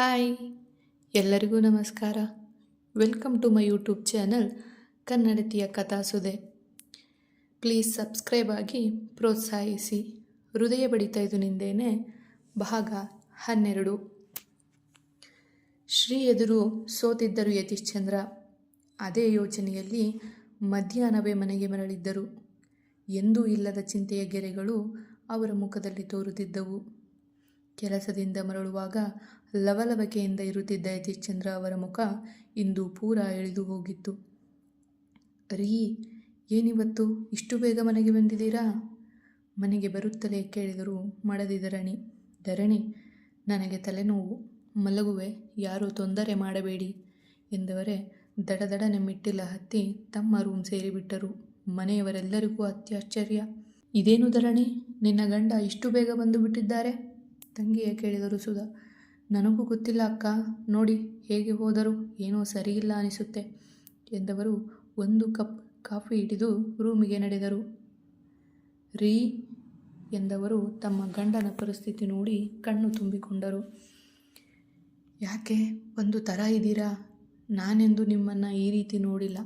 Hi, ಎಲ್ಲರಿಗೂ ನಮಸ್ಕಾರ. Welcome to my YouTube channel ಕನ್ನಡತಿಯ ಕಥಾಸುದೆ ಪ್ಲೀಸ್ ಸಬ್ಸ್ಕ್ರೈಬ್ ಆಗಿ ಪ್ರೋತ್ಸಾಹಿಸಿ. ಹೃದಯ ಬಡಿತ ಇದು ನಿಂದೇನೆ ಭಾಗ ಹನ್ನೆರಡು. ಶ್ರೀ ಎದುರು ಸೋತಿದ್ದರು ಯತೀಶ್ಚಂದ್ರ. ಅದೇ ಯೋಚನೆಯಲ್ಲಿ ಮಧ್ಯಾಹ್ನವೇ ಮನೆಗೆ ಮರಳಿದ್ದರು. ಎಂದೂ ಇಲ್ಲದ ಚಿಂತೆಯ ಗೆರೆಗಳು ಅವರ ಮುಖದಲ್ಲಿ ತೋರುತ್ತಿದ್ದವು. ಕೆಲಸದಿಂದ ಮರಳುವಾಗ ಲವಲವಿಕೆಯಿಂದ ಇರುತ್ತಿದ್ದ ಯತೀಶ್ಚಂದ್ರ ಅವರ ಮುಖ ಇಂದು ಪೂರ ಎಳೆದು ಹೋಗಿತ್ತು. ರೀ ಏನಿವತ್ತು? ಇಷ್ಟು ಬೇಗ ಮನೆಗೆ ಬಂದಿದ್ದೀರಾ? ಮನೆಗೆ ಬರುತ್ತಲೇ ಕೇಳಿದರು ಮಡದಿ ಧರಣಿ. ಧರಣಿ, ನನಗೆ ತಲೆನೋವು. ಮಲಗುವೆ, ಯಾರೂ ತೊಂದರೆ ಮಾಡಬೇಡಿ ಎಂದವರೇ ದಡದಡನೆ ಮೆಟ್ಟಿಲ ಹತ್ತಿ ತಮ್ಮ ರೂಮ್ ಸೇರಿಬಿಟ್ಟರು. ಮನೆಯವರೆಲ್ಲರಿಗೂ ಅತ್ಯಾಶ್ಚರ್ಯ. ಇದೇನು ಧರಣಿ? ನಿನ್ನ ಗಂಡ ಇಷ್ಟು ಬೇಗ ಬಂದು ಬಿಟ್ಟಿದ್ದಾರೆ? ತಂಗಿಯ ಕೇಳಿದರು ಸುಧಾ. ನನಗೂ ಗೊತ್ತಿಲ್ಲ ಅಕ್ಕ, ನೋಡಿ ಹೇಗೆ ಹೋದರೂ ಏನೋ ಸರಿಯಿಲ್ಲ ಅನಿಸುತ್ತೆ ಎಂದವರು ಒಂದು ಕಪ್ ಕಾಫಿ ಹಿಡಿದು ರೂಮಿಗೆ ನಡೆದರು. ರೀ ಎಂದವರು ತಮ್ಮ ಗಂಡನ ಪರಿಸ್ಥಿತಿ ನೋಡಿ ಕಣ್ಣು ತುಂಬಿಕೊಂಡರು. ಯಾಕೆ, ಒಂದು ಥರ ಇದ್ದೀರಾ? ನಾನೆಂದು ನಿಮ್ಮನ್ನು ಈ ರೀತಿ ನೋಡಿಲ್ಲ.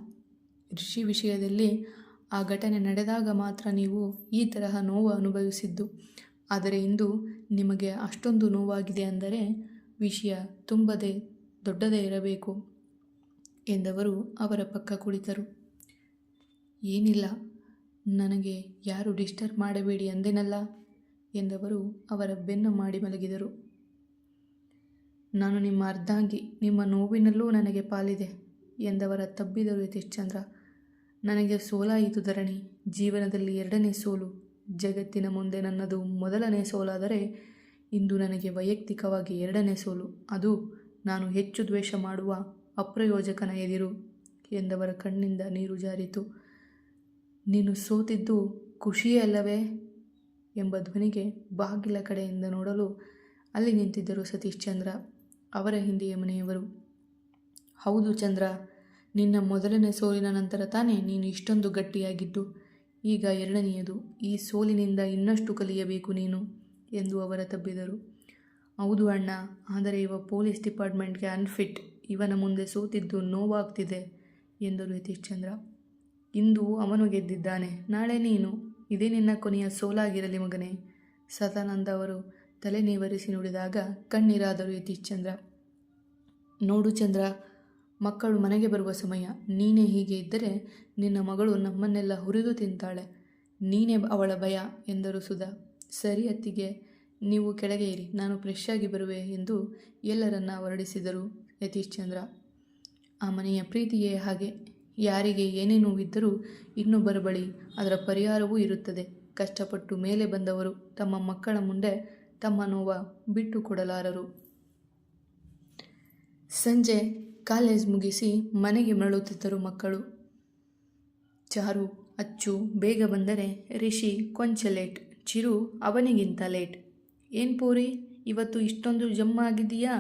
ಋಷಿ ವಿಷಯದಲ್ಲಿ ಆ ಘಟನೆ ನಡೆದಾಗ ಮಾತ್ರ ನೀವು ಈ ತರಹ ನೋವು ಅನುಭವಿಸಿದ್ದು. ಆದರೆ ಇಂದು ನಿಮಗೆ ಅಷ್ಟೊಂದು ನೋವಾಗಿದೆ ಅಂದರೆ ವಿಷಯ ತುಂಬದೇ ದೊಡ್ಡದೇ ಇರಬೇಕು ಎಂದವರು ಅವರ ಪಕ್ಕ ಕುಳಿತರು. ಏನಿಲ್ಲ, ನನಗೆ ಯಾರು ಡಿಸ್ಟರ್ಬ್ ಮಾಡಬೇಡಿ ಅಂದೆನಲ್ಲ ಎಂದವರು ಅವರ ಬೆನ್ನು ಮಾಡಿ ಮಲಗಿದರು. ನಾನು ನಿಮ್ಮ ಅರ್ಧಾಂಗಿ, ನಿಮ್ಮ ನೋವಿನಲ್ಲೂ ನನಗೆ ಪಾಲಿದೆ ಎಂದವರ ತಬ್ಬಿದರು ಯತೀಶ್ಚಂದ್ರ. ನನಗೆ ಸೋಲಾಯಿತು ಧರಣಿ, ಜೀವನದಲ್ಲಿ ಎರಡನೇ ಸೋಲು. ಜಗತ್ತಿನ ಮುಂದೆ ನನ್ನದು ಮೊದಲನೇ ಸೋಲಾದರೆ ಇಂದು ನನಗೆ ವೈಯಕ್ತಿಕವಾಗಿ ಎರಡನೇ ಸೋಲು. ಅದು ನಾನು ಹೆಚ್ಚು ದ್ವೇಷ ಮಾಡುವ ಅಪ್ರಯೋಜಕನ ಎದಿರು ಎಂದವರ ಕಣ್ಣಿಂದ ನೀರು ಜಾರಿತು. ನೀನು ಸೋತಿದ್ದು ಖುಷಿಯೇ ಅಲ್ಲವೇ ಎಂಬ ಧ್ವನಿಗೆ ಬಾಗಿಲ ಕಡೆಯಿಂದ ನೋಡಲು ಅಲ್ಲಿ ನಿಂತಿದ್ದರು ಸತೀಶ್ ಚಂದ್ರ, ಅವರ ಹಿಂದೆಯೇ ಮನೆಯವರು. ಹೌದು ಚಂದ್ರ, ನಿನ್ನ ಮೊದಲನೇ ಸೋಲಿನ ನಂತರ ತಾನೇ ನೀನು ಇಷ್ಟೊಂದು ಗಟ್ಟಿಯಾಗಿದ್ದು. ಈಗ ಎರಡನೆಯದು, ಈ ಸೋಲಿನಿಂದ ಇನ್ನಷ್ಟು ಕಲಿಯಬೇಕು ನೀನು ಎಂದು ಅವರ ತಬ್ಬಿದರು. ಹೌದು ಅಣ್ಣ, ಆದರೆ ಇವ ಪೊಲೀಸ್ ಡಿಪಾರ್ಟ್ಮೆಂಟ್ಗೆ ಅನ್ಫಿಟ್, ಇವನ ಮುಂದೆ ಸೋತಿದ್ದು ನೋವಾಗ್ತಿದೆ ಎಂದರು ಯತೀಶ್ ಚಂದ್ರ ಇಂದು ಅವನು ಗೆದ್ದಿದ್ದಾನೆ, ನಾಳೆ ನೀನು, ಇದೇ ನಿನ್ನ ಕೊನೆಯ ಸೋಲಾಗಿರಲಿ ಮಗನೇ, ಸದಾನಂದ ಅವರು ತಲೆ ನೇವರಿಸಿ ನುಡಿದಾಗ ಕಣ್ಣೀರಾದರು ಯತೀಶ್ ಚಂದ್ರ ನೋಡು ಚಂದ್ರ ಮಕ್ಕಳು ಮನೆಗೆ ಬರುವ ಸಮಯ ನೀನೇ ಹೀಗೆ ಇದ್ದರೆ ನಿನ್ನ ಮಗಳು ನಮ್ಮನ್ನೆಲ್ಲ ಹುರಿದು ತಿಂತಾಳೆ. ನೀನೇ ಅವಳ ಭಯ ಎಂದರು ಸುಧಾ. ಸರಿ ಅತ್ತಿಗೆ, ನೀವು ಕೆಳಗೆ ಇರಿ, ನಾನು ಫ್ರೆಶ್ ಆಗಿ ಬರುವೆ ಎಂದು ಎಲ್ಲರನ್ನ ಹೊರಡಿಸಿದರು ಯತೀಶ್ ಚಂದ್ರ ಆ ಮನೆಯ ಪ್ರೀತಿಯೇ ಹಾಗೆ. ಯಾರಿಗೆ ಏನೇ ನೋವಿದ್ದರೂ ಇನ್ನೊಬ್ಬರ ಬಳಿ ಅದರ ಪರಿಹಾರವೂ ಇರುತ್ತದೆ. ಕಷ್ಟಪಟ್ಟು ಮೇಲೆ ಬಂದವರು ತಮ್ಮ ಮಕ್ಕಳ ಮುಂದೆ ತಮ್ಮ ನೋವ ಬಿಟ್ಟು ಕೊಡಲಾರರು. ಸಂಜೆ ಕಾಲೇಜ್ ಮುಗಿಸಿ ಮನೆಗೆ ಮರಳುತ್ತಿದ್ದರು ಮಕ್ಕಳು. ಚಾರು, ಅಚ್ಚು, ಬೇಗ ಬಂದರೆ ರಿಷಿ ಕೊಂಚ ಲೇಟ್, ಚಿರು ಅವನಿಗಿಂತ ಲೇಟ್. ಏನು ಪೂರಿ, ಇವತ್ತು ಇಷ್ಟೊಂದು ಜಮ್ಮ ಆಗಿದೆಯಾ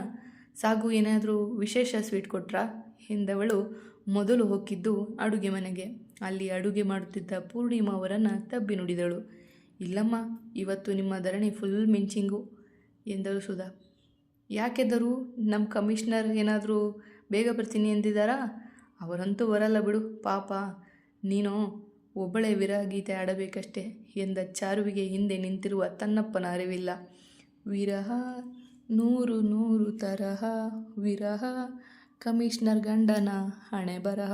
ಸಾಗು ಏನಾದರೂ ವಿಶೇಷ ಸ್ವೀಟ್ ಕೊಟ್ರಾ? ಎಂದವಳು ಮೊದಲು ಹೋಗಿದ್ದು ಅಡುಗೆ ಮನೆಗೆ. ಅಲ್ಲಿ ಅಡುಗೆ ಮಾಡುತ್ತಿದ್ದ ಪೂರ್ಣಿಮಾ ಅವರನ್ನು ತಬ್ಬಿ ನುಡಿದಳು. ಇಲ್ಲಮ್ಮ, ಇವತ್ತು ನಿಮ್ಮ ಧರಣಿ ಫುಲ್ ಮಿಂಚಿಂಗು ಎಂದರು ಸುಧಾ. ಯಾಕೆದರೂ ನಮ್ಮ ಕಮಿಷ್ನರ್ ಏನಾದರೂ ಬೇಗ ಬರ್ತೀನಿ ಎಂದಿದ್ದಾರಾ ಅವರಂತೂ ಬರಲ್ಲ ಬಿಡು, ಪಾಪ. ನೀನು ಒಬ್ಬಳೇ ವಿರಹಗೀತೆ ಆಡಬೇಕಷ್ಟೆ ಎಂದ ಚಾರುವಿಗೆ ಹಿಂದೆ ನಿಂತಿರುವ ತನ್ನಪ್ಪನ ಅರಿವಿಲ್ಲ. ವಿರಹ, ನೂರು ನೂರು ತರಹ, ವಿರಹ, ಕಮಿಷನರ್ ಗಂಡನ ಹಣೆ ಬರಹ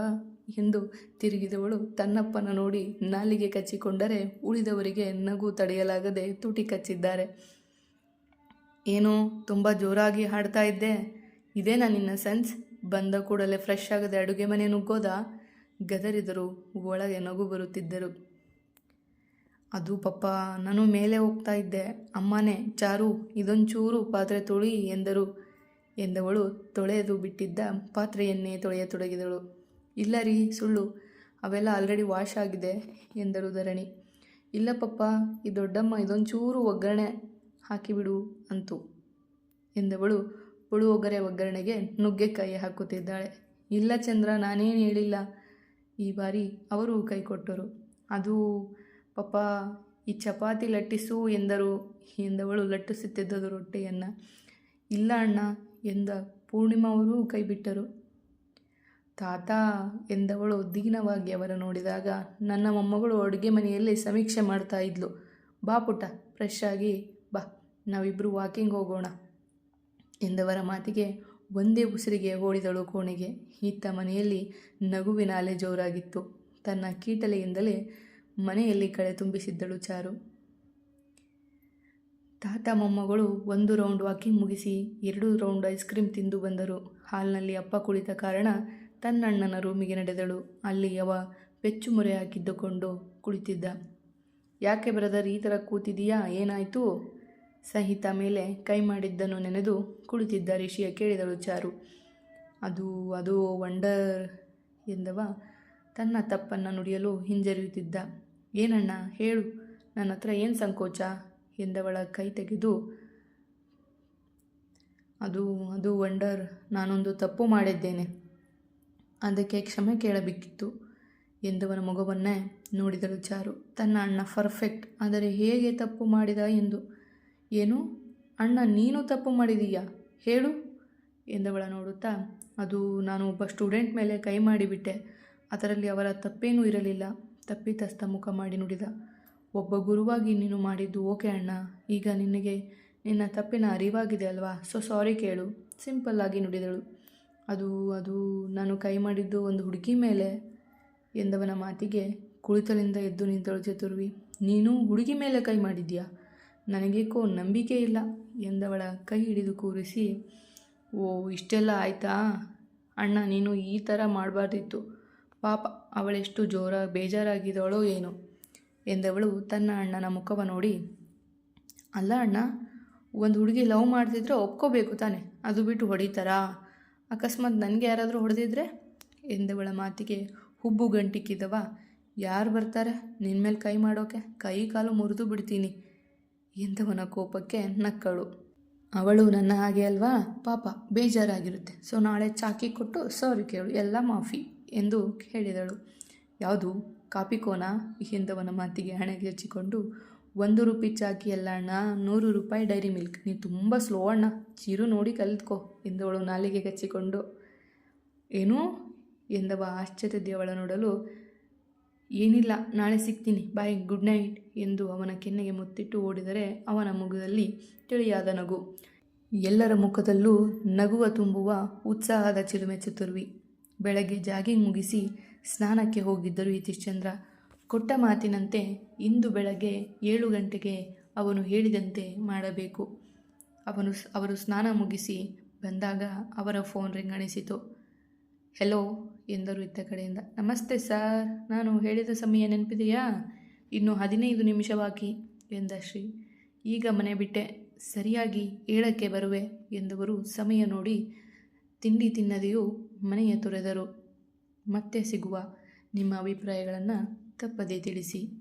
ಎಂದು ತಿರುಗಿದವಳು ತನ್ನಪ್ಪನ ನೋಡಿ ನಾಲಿಗೆ ಕಚ್ಚಿಕೊಂಡರೆ ಉಳಿದವರಿಗೆ ನಗು ತಡೆಯಲಾಗದೆ ತುಟಿ ಕಚ್ಚಿದ್ದಾರೆ. ಏನು ತುಂಬ ಜೋರಾಗಿ ಹಾಡ್ತಾ ಇದ್ದೆ. ಇದೇನಾ ನಿನ್ನ ಸೆನ್ಸ್? ಬಂದ ಕೂಡಲೇ ಫ್ರೆಶ್ ಆಗದೆ ಅಡುಗೆ ಮನೆ ನುಗ್ಗೋದ ಗದರಿದರು, ಒಳಗೆ ನಗು ಬರುತ್ತಿದ್ದರು. ಅದು ಪಪ್ಪ, ನಾನು ಮೇಲೆ ಹೋಗ್ತಾ ಇದ್ದೆ. ಅಮ್ಮನೇ, ಚಾರು, ಇದೊಂಚೂರು ಪಾತ್ರೆ ತೊಳಿ ಎಂದರು. ಎಂದವಳು ತೊಳೆದು ಬಿಟ್ಟಿದ್ದ ಪಾತ್ರೆಯನ್ನೇ ತೊಳೆಯತೊಡಗಿದಳು. ಇಲ್ಲ ರೀ, ಸುಳ್ಳು. ಅವೆಲ್ಲ ಆಲ್ರೆಡಿ ವಾಶ್ ಆಗಿದೆ, ಎಂದರು ಧರಣಿ. ಇಲ್ಲ ಪಪ್ಪ, ಈ ದೊಡ್ಡಮ್ಮ ಇದೊಂಚೂರು ಒಗ್ಗರಣೆ ಹಾಕಿಬಿಡು, ಅಂತು. ಎಂದವಳು ಪುಳುವೊಗರೆ ಒಗ್ಗರಣೆಗೆ ನುಗ್ಗೆಕಾಯಿ ಹಾಕುತ್ತಿದ್ದಾಳೆ. ಇಲ್ಲ ಚಂದ್ರ, ನಾನೇನು ಹೇಳಿಲ್ಲ. ಈ ಬಾರಿ ಅವರು ಕೈ ಕೊಟ್ಟರು. ಅದು ಪಾಪ, ಈ ಚಪಾತಿ ಲಟ್ಟಿಸು ಎಂದರು. ಎಂದವಳು ಲಟ್ಟಿಸುತ್ತಿದ್ದದು ರೊಟ್ಟಿಯನ್ನು. ಇಲ್ಲ ಅಣ್ಣ ಎಂದ ಪೂರ್ಣಿಮಾ ಅವರು ಕೈಬಿಟ್ಟರು ತಾತ ಎಂದವಳು ದೀನವಾಗಿ ಅವರ ನೋಡಿದಾಗ ನನ್ನ ಮೊಮ್ಮಗಳು ಅಡುಗೆ ಮನೆಯಲ್ಲಿ ಸಮೀಕ್ಷೆ ಮಾಡ್ತಾ ಇದ್ಲು. ಬಾ ಪುಟ ಫ್ರೆಶ್ ಆಗಿ ಬಾ. ನಾವಿಬ್ಬರು ವಾಕಿಂಗ್ ಹೋಗೋಣ. ಎಂದವರ ಮಾತಿಗೆ ಒಂದೇ ಉಸಿರಿಗೆ ಓಡಿದಳು ಕೋಣೆಗೆ. ಇತ್ತ ಮನೆಯಲ್ಲಿ ನಗುವಿನ ಅಲೆ ಜೋರಾಗಿತ್ತು. ತನ್ನ ಕೀಟಲೆಯಿಂದಲೇ ಮನೆಯಲ್ಲಿ ಕಳೆ ತುಂಬಿಸಿದ್ದಳು ಚಾರು. ತಾತ ಮೊಮ್ಮಗಳು ಒಂದು ರೌಂಡ್ ವಾಕಿಂಗ್ ಮುಗಿಸಿ ಎರಡು ರೌಂಡ್ ಐಸ್ ಕ್ರೀಮ್ ತಿಂದು ಬಂದರು. ಹಾಲ್ನಲ್ಲಿ ಅಪ್ಪ ಕುಳಿತ ಕಾರಣ ತನ್ನಣ್ಣನ ರೂಮಿಗೆ ನಡೆದಳು. ಅಲ್ಲಿ ಅವ ಪೆಚ್ಚು ಮೊರೆ ಹಾಕಿದ್ದುಕೊಂಡು ಕುಳಿತಿದ್ದ. ಯಾಕೆ ಬ್ರದರ್ ಈ ಥರ ಕೂತಿದೀಯಾ ಏನಾಯಿತು? ಸಹಿತ ಮೇಲೆ ಕೈ ಮಾಡಿದ್ದನ್ನು ನೆನೆದು ಕುಳಿತಿದ್ದ ರಿಷಿಯ ಕೇಳಿದಳು ಚಾರು, ಅದು ಅದು ವಂಡರ್ ಎಂದವ? ತನ್ನ ತಪ್ಪನ್ನು ನುಡಿಯಲು ಹಿಂಜರಿಯುತ್ತಿದ್ದ. ಏನಣ್ಣ, ಹೇಳು, ನನ್ನ ಹತ್ರ ಏನು ಸಂಕೋಚ? ಎಂದವಳ ಕೈ ತೆಗೆದು, ಅದು ಅದು ವಂಡರ್, ನಾನೊಂದು ತಪ್ಪು ಮಾಡಿದ್ದೇನೆ. ಅದಕ್ಕೆ ಕ್ಷಮೆ ಕೇಳಬೇಕಿತ್ತು, ಎಂದವನ ಮಗುವನ್ನೇ ನೋಡಿದಳು ಚಾರು. ತನ್ನ ಅಣ್ಣ ಪರ್ಫೆಕ್ಟ್, ಆದರೆ ಹೇಗೆ ತಪ್ಪು ಮಾಡಿದ? ಎಂದು ಏನು? ಅಣ್ಣ, ನೀನು ತಪ್ಪು ಮಾಡಿದೀಯಾ? ಹೇಳು, ಎಂದವಳ ನೋಡುತ್ತಾ. ಅದು ನಾನು ಒಬ್ಬ ಸ್ಟೂಡೆಂಟ್ ಮೇಲೆ ಕೈ ಮಾಡಿಬಿಟ್ಟೆ. ಅದರಲ್ಲಿ ಅವರ ತಪ್ಪೇನೂ ಇರಲಿಲ್ಲ. ತಪ್ಪಿತಸ್ಥ ಮುಖ ಮಾಡಿ ನುಡಿದ. ಒಬ್ಬ ಗುರುವಾಗಿ ನೀನು ಮಾಡಿದ್ದು ಓಕೆ ಅಣ್ಣ. ಈಗ ನಿನಗೆ ನಿನ್ನ ತಪ್ಪಿನ ಅರಿವಾಗಿದೆ ಅಲ್ವಾ? ಸೊ ಸಾರಿ ಕೇಳು ಸಿಂಪಲ್ಲಾಗಿ ನುಡಿದಳು. ಅದು ಅದು, ನಾನು ಕೈ ಮಾಡಿದ್ದು ಒಂದು ಹುಡುಗಿ ಮೇಲೆ, ಎಂದವನ ಮಾತಿಗೆ ಕುಳಿತಲಿಂದ ಎದ್ದು ನಿಂತಳು ಚತುರ್ವಿ. ನೀನು ಹುಡುಗಿ ಮೇಲೆ ಕೈ ಮಾಡಿದ್ಯಾ ನನಗೇಕೋ ನಂಬಿಕೆ ಇಲ್ಲ ಎಂದವಳ ಕೈ ಹಿಡಿದು ಕೂರಿಸಿ, ಓ, ಇಷ್ಟೆಲ್ಲ ಆಯ್ತಾ? ಅಣ್ಣ, ನೀನು ಈ ಥರ ಮಾಡಬಾರ್ದಿತ್ತು. ಪಾಪ, ಅವಳೆಷ್ಟು ಜೋರ ಬೇಜಾರಾಗಿದ್ದವಳೋ ಏನೋ? ಎಂದವಳು ತನ್ನ ಅಣ್ಣನ ಮುಖವ ನೋಡಿ, ಅಲ್ಲ ಅಣ್ಣ, ಒಂದು ಹುಡುಗಿ ಲವ್ ಮಾಡ್ತಿದ್ರೆ ಒಪ್ಕೋಬೇಕು ತಾನೆ, ಅದು ಬಿಟ್ಟು ಹೊಡಿತಾರಾ? ಅಕಸ್ಮಾತ್ ನನಗೆ ಯಾರಾದರೂ ಹೊಡೆದಿದ್ರೆ? ಎಂದವಳ ಮಾತಿಗೆ ಹುಬ್ಬು ಗಂಟಿಕ್ಕಿದವ ಯಾರು ಬರ್ತಾರೆ ನಿನ್ನ ಮೇಲೆ ಕೈ ಮಾಡೋಕೆ? ಕೈ ಕಾಲು ಮುರಿದು ಬಿಡ್ತೀನಿ. ಎಂದವನ ಕೋಪಕ್ಕೆ ನಕ್ಕಳು. ಅವಳು ನನ್ನ ಹಾಗೆ ಅಲ್ವಾ? ಪಾಪ, ಬೇಜಾರಾಗಿರುತ್ತೆ. ಸೊ ನಾಳೆ ಚಾಕಿ ಕೊಟ್ಟು ಸಾರಿ ಕೇಳು, ಎಲ್ಲ ಮಾಫಿ ಎಂದು ಹೇಳಿದಳು. ಯಾವುದು? ಕಾಪಿ ಕೋನ? ಎಂದವನ ಮಾತಿಗೆ ಹಣೆಗೆ ಹಚ್ಚಿಕೊಂಡು, ಒಂದು ರೂಪಾಯಿ ಚಾಕಿ ಅಲ್ಲ ಅಣ್ಣ, ನೂರು ರೂಪಾಯಿ ಡೈರಿ ಮಿಲ್ಕ್. ನೀ ತುಂಬ ಸ್ಲೋ ಅಣ್ಣ, ಚೀರು ನೋಡಿ ಕಲಿತ್ಕೋ ಎಂದವಳು ನಾಲಿಗೆ ಕಚ್ಚಿಕೊಂಡು ಏನು? ಎಂದವ ಆಶ್ಚರ್ಯದೇವಳ ನೋಡಲು ಏನಿಲ್ಲ, ನಾಳೆ ಸಿಗ್ತೀನಿ, ಬಾಯ್, ಗುಡ್ ನೈಟ್ ಎಂದು ಅವನ ಕೆನ್ನೆಗೆ ಮುತ್ತಿಟ್ಟು ಓಡಿದರೆ ಅವನ ಮುಖದಲ್ಲಿ ತಿಳಿಯಾದ ನಗು. ಎಲ್ಲರ ಮುಖದಲ್ಲೂ ನಗುವ ತುಂಬುವ ಉತ್ಸಾಹದ ಚಿಲುಮೆ ಚತುರ್ವಿ. ಬೆಳಗ್ಗೆ ಜಾಗಿಂಗ್ ಮುಗಿಸಿ ಸ್ನಾನಕ್ಕೆ ಹೋಗಿದ್ದರು ಯತೀಶ್ಚಂದ್ರ. ಕೊಟ್ಟ ಮಾತಿನಂತೆ ಇಂದು ಬೆಳಗ್ಗೆ ಏಳು ಗಂಟೆಗೆ ಅವನು ಹೇಳಿದಂತೆ ಮಾಡಬೇಕು. ಅವನು ಅವರು ಸ್ನಾನ ಮುಗಿಸಿ ಬಂದಾಗ ಅವರ ಫೋನ್ ರಿಂಗಣಿಸಿತು ಹೆಲೋ ಎಂದರು ಇತ್ತ ಕಡೆಯಿಂದ. ನಮಸ್ತೆ ಸರ್, ನಾನು ಹೇಳಿದ ಸಮಯ ನೆನಪಿದೆಯಾ? ಇನ್ನು ಹದಿನೈದು ನಿಮಿಷ ಬಾಕಿ ಎಂದ ಶ್ರೀ. ಈಗ ಮನೆ ಬಿಟ್ಟೆ. ಸರಿಯಾಗಿ ಏಳಕ್ಕೆ ಬರುವೆ ಎಂದವರು ಸಮಯ ನೋಡಿ ತಿಂಡಿ ತಿನ್ನದೆಯೂ ಮನೆಯ ತೊರೆದರು. ಮತ್ತೆ ಸಿಗುವ ನಿಮ್ಮ ಅಭಿಪ್ರಾಯಗಳನ್ನು ತಪ್ಪದೇ ತಿಳಿಸಿ.